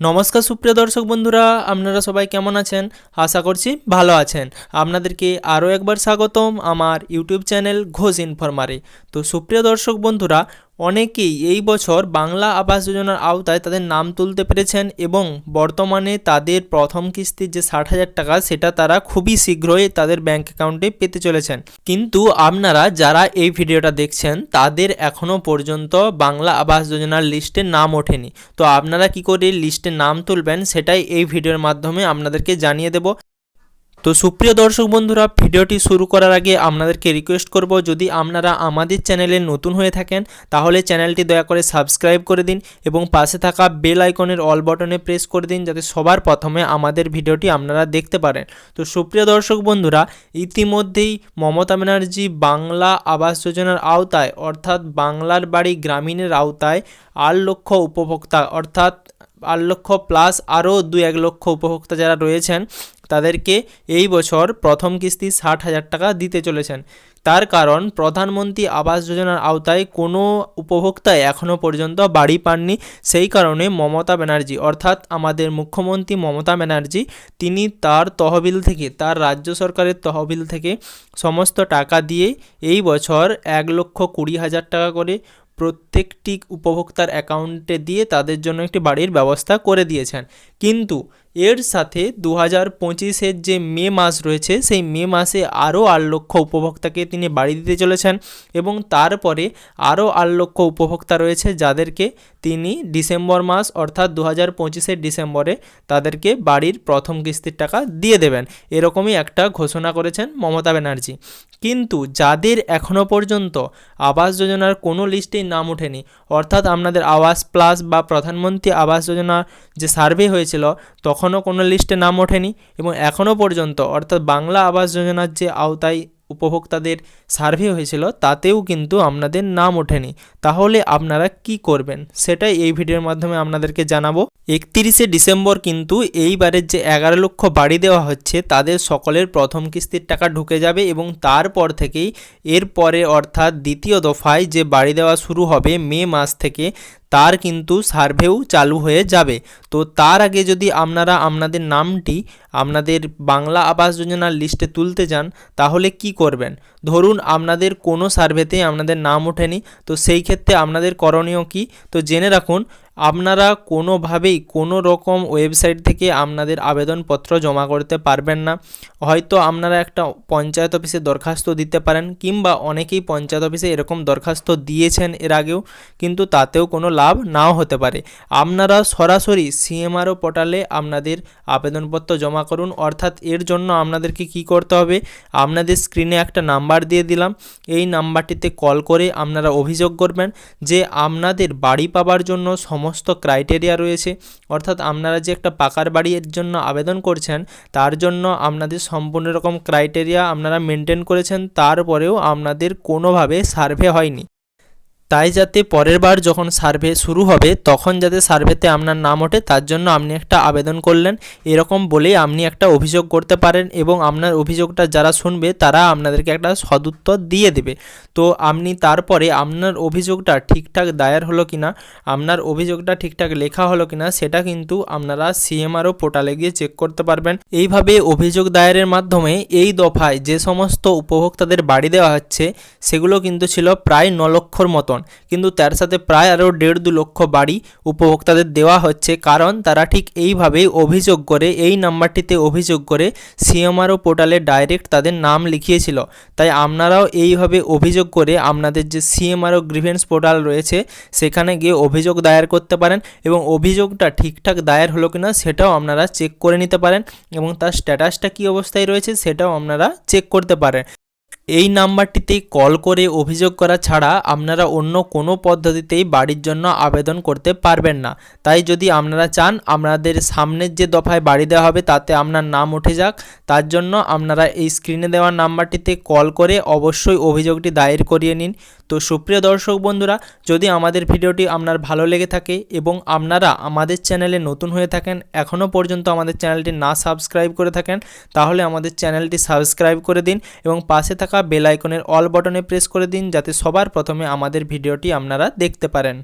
নমস্কার সুপ্রিয় দর্শক বন্ধুরা, আপনারা সবাই কেমন আছেন? আশা করছি ভালো আছেন। আপনাদেরকে আরও একবার স্বাগতম আমার ইউটিউব চ্যানেল ঘোষ ইনফরমারে। তো সুপ্রিয় দর্শক বন্ধুরা অনেকেই এই বছর বাংলা আবাস যোজনার আওতায় তাদের নাম তুলতে পেরেছেন এবং বর্তমানে তাদের প্রথম কিস্তির যে ষাট হাজার টাকা, সেটা তারা খুবই শীঘ্রই তাদের ব্যাংক অ্যাকাউন্টে পেতে চলেছেন। কিন্তু আপনারা যারা এই ভিডিওটা দেখছেন, তাদের এখনও পর্যন্ত বাংলা আবাস যোজনার লিস্টে নাম ওঠেনি। তো আপনারা কি করে লিস্টে নাম তুলবেন, সেটাই এই ভিডিওর মাধ্যমে আপনাদেরকে জানিয়ে দেব। তো সুপ্রিয় দর্শক বন্ধুরা, ভিডিওটি শুরু করার আগে আপনাদেরকে রিকোয়েস্ট করব, যদি আপনারা আমাদের চ্যানেলে নতুন হয়ে থাকেন, তাহলে চ্যানেলটি দয়া করে সাবস্ক্রাইব করে দিন এবং পাশে থাকা বেল আইকনের অল বটনে প্রেস করে দিন, যাতে সবার প্রথমে আমাদের ভিডিওটি আপনারা দেখতে পারেন। তো সুপ্রিয় দর্শক বন্ধুরা, ইতিমধ্যেই মমতা ব্যানার্জি বাংলা আবাস যোজনার আওতায়, অর্থাৎ বাংলার বাড়ি গ্রামীণের আওতায় আট লক্ষ উপভোক্তা, অর্থাৎ আট লক্ষ প্লাস আরও দু এক লক্ষ উপভোক্তা যারা রয়েছেন তাদেরকে এই বছর প্রথম কিস্তি ষাট হাজার টাকা দিতে চলেছেন। তার কারণ, প্রধানমন্ত্রী আবাস যোজনার আওতায় কোনো উপভোক্তা এখনও পর্যন্ত বাড়ি পাননি। সেই কারণে মমতা ব্যানার্জি, অর্থাৎ আমাদের মুখ্যমন্ত্রী মমতা ব্যানার্জি, তিনি তার তহবিল থেকে, তার রাজ্য সরকারের তহবিল থেকে সমস্ত টাকা দিয়ে এই বছর এক লক্ষ কুড়ি হাজার টাকা করে প্রত্যেকটি উপভোক্তার অ্যাকাউন্টে দিয়ে তাদের জন্য একটি বাড়ির ব্যবস্থা করে দিয়েছেন। কিন্তু এর সাথে দু হাজার পঁচিশের যে মে মাস রয়েছে, সেই মে মাসে আরও আট লক্ষ উপভোক্তাকে তিনি বাড়ি দিতে চলেছেন এবং তারপরে আরও আট লক্ষ উপভোক্তা রয়েছে যাদেরকে তিনি ডিসেম্বর মাস অর্থাৎ দু হাজার পঁচিশের ডিসেম্বরে তাদেরকে বাড়ির প্রথম কিস্তির টাকা দিয়ে দেবেন। এরকমই একটা ঘোষণা করেছেন মমতা ব্যানার্জি। কিন্তু যাদের এখনও পর্যন্ত আবাস যোজনার কোনো লিস্টেই নাম ওঠেনি, অর্থাৎ আপনাদের আবাস প্লাস বা প্রধানমন্ত্রী আবাস যোজনা যে সার্ভে হয়েছিল তখনও কোনো লিস্টে নাম ওঠেনি এবং এখনও পর্যন্ত, অর্থাৎ বাংলা আবাস যোজনার যে আওতায় উপভোক্তাদের সার্ভে হয়েছিল, তাতেও কিন্তু আপনাদের নাম ওঠেনি। তাহলে আপনারা কি করবেন? সেটাই এই ভিডিওর মাধ্যমে আপনাদেরকে জানাব। একতিরিশে ডিসেম্বর কিন্তু এইবারের যে এগারো লক্ষ বাড়ি দেওয়া হচ্ছে, তাদের সকলের প্রথম কিস্তির টাকা ঢুকে যাবে এবং তারপর থেকেই এরপরে, অর্থাৎ দ্বিতীয় দফায় যে বাড়ি দেওয়া শুরু হবে মে মাস থেকে তার কিন্তু সার্ভেও চালু হয়ে যাবে। তো তার আগে যদি আপনারা আপনাদের নামটি, আপনাদের বাংলা আবাস যোজনার লিস্টে তুলতে যান, তাহলে কি করবেন? ধরুন আপনাদের কোনো সার্ভেতেই আপনাদের নাম ওঠেনি, তো সেই ক্ষেত্রে আপনাদের করণীয় কি? তো জেনে রাখুন আপনারা কোনোভাবেই কোনো রকম ওয়েবসাইট থেকে আপনাদের আবেদনপত্র জমা করতে পারবেন না। হয়তো আপনারা একটা পঞ্চায়েত অফিসে দরখাস্ত দিতে পারেন কিংবা অনেকেই পঞ্চায়েত অফিসে এরকম দরখাস্ত দিয়েছেন এর আগেও, কিন্তু তাতেও কোনো লাভ নাও হতে পারে। আপনারা সরাসরি সিএমআরও পোর্টালে আপনাদের আবেদনপত্র জমা করুন, অর্থাৎ এর জন্য আপনাদেরকে কি করতে হবে? আপনাদের স্ক্রিনে একটা নাম্বার দিয়ে দিলাম। এই নাম্বারটিতে কল করে আপনারা অভিযোগ করবেন যে আপনাদের বাড়ি পাবার জন্য সমস্ত ক্রাইটেরিয়া রয়েছে। অর্থাৎ আপনারা যে একটা পাকার বাড়ির জন্য আবেদন করছেন, তার জন্য আপনাদের সম্পূর্ণ রকম ক্রাইটেরিয়া আপনারা মেনটেন করেছেন, তারপরেও আপনাদের কোনোভাবে সার্ভে হয়নি। তাই যাতে পরের বার যখন সার্ভে শুরু হবে, তখন যাতে সার্ভেতে আপনার নাম ওঠে, তার জন্য আপনি একটা আবেদন করলেন। এরকম বলেই আপনি একটা অভিযোগ করতে পারেন এবং আপনার অভিযোগটা যারা শুনবে, তারা আপনাদেরকে একটা সদুত্তর দিয়ে দেবে। তো আপনি তারপরে আপনার অভিযোগটা ঠিকঠাক দায়ের হলো কি না আপনার অভিযোগটা ঠিকঠাক লেখা হলো কি না সেটা কিন্তু আপনারা সিএমআরও পোর্টালে গিয়ে চেক করতে পারবেন। এইভাবে অভিযোগ দায়েরের মাধ্যমে এই দফায় যে সমস্ত উপভোক্তাদের বাড়ি দেওয়া হচ্ছে, সেগুলো কিন্তু ছিল প্রায় ন লক্ষর মতন। কিন্তু তার সাথে প্রায় আরও দেড় দু লক্ষ বাড়ি উপভোক্তাদের দেওয়া হচ্ছে, কারণ তারা ঠিক এইভাবেই অভিযোগ করে, এই নাম্বারটিতে অভিযোগ করে সিএমআরও পোর্টালে ডাইরেক্ট তাদের নাম লিখিয়েছিল। তাই আপনারাও এইভাবে অভিযোগ করে আপনাদের যে সিএমআরও গ্রিভেন্স পোর্টাল রয়েছে, সেখানে গিয়ে অভিযোগ দায়ের করতে পারেন এবং অভিযোগটা ঠিকঠাক দায়ের হলো কিনা সেটাও আপনারা চেক করে নিতে পারেন এবং তার স্ট্যাটাসটা কী অবস্থায় রয়েছে সেটাও আপনারা চেক করতে পারেন। এই নাম্বারটিতে কল করে অভিযোগ করা ছাড়া আপনারা অন্য কোনো পদ্ধতিতেই বাড়ির জন্য আবেদন করতে পারবেন না। তাই যদি আপনারা চান, আপনাদের সামনের যে দফায় বাড়ি দেওয়া হবে তাতে আপনার নাম উঠে যাক। তার জন্য আপনারা এই স্ক্রিনে দেওয়া নাম্বারটিতে কল করে অবশ্যই অভিযোগটি দায়ের করিয়ে নিন। তো সুপ্রিয় দর্শক বন্ধুরা, যদি আমাদের ভিডিওটি আপনার ভালো লেগে থাকে এবং আপনারা আমাদের চ্যানেলে নতুন হয়ে থাকেন, এখনও পর্যন্ত আমাদের চ্যানেলটি না সাবস্ক্রাইব করে থাকেন, তাহলে আমাদের চ্যানেলটি সাবস্ক্রাইব করে দিন এবং পাশে থাকা বেল আইকনের অল বটনে প্রেস করে দিন, যাতে সবার প্রথমে আমাদের ভিডিওটি আপনারা দেখতে পারেন।